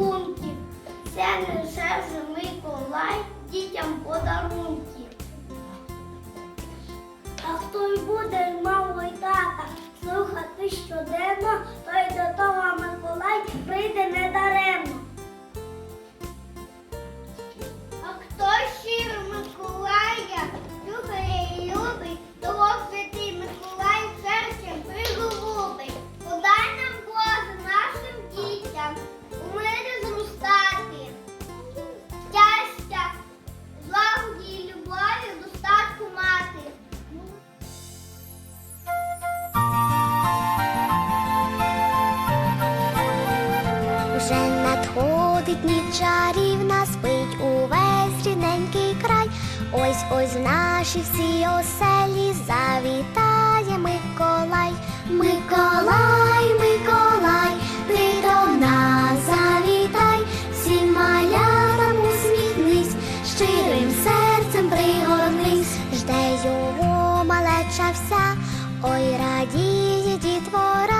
пакунків. Це лише вже Миколай, дітям подарунки. Світить ніч чарівна, спить увесь рідненький край. Ось ось в наші всі оселі завітає Миколай. Миколай, Миколай, ти до нас завітай, всім малятам усміхнись, щирим серцем пригорнись, жде його малеча вся, ой радіє дітвора,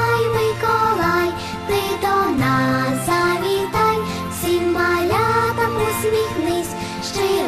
stay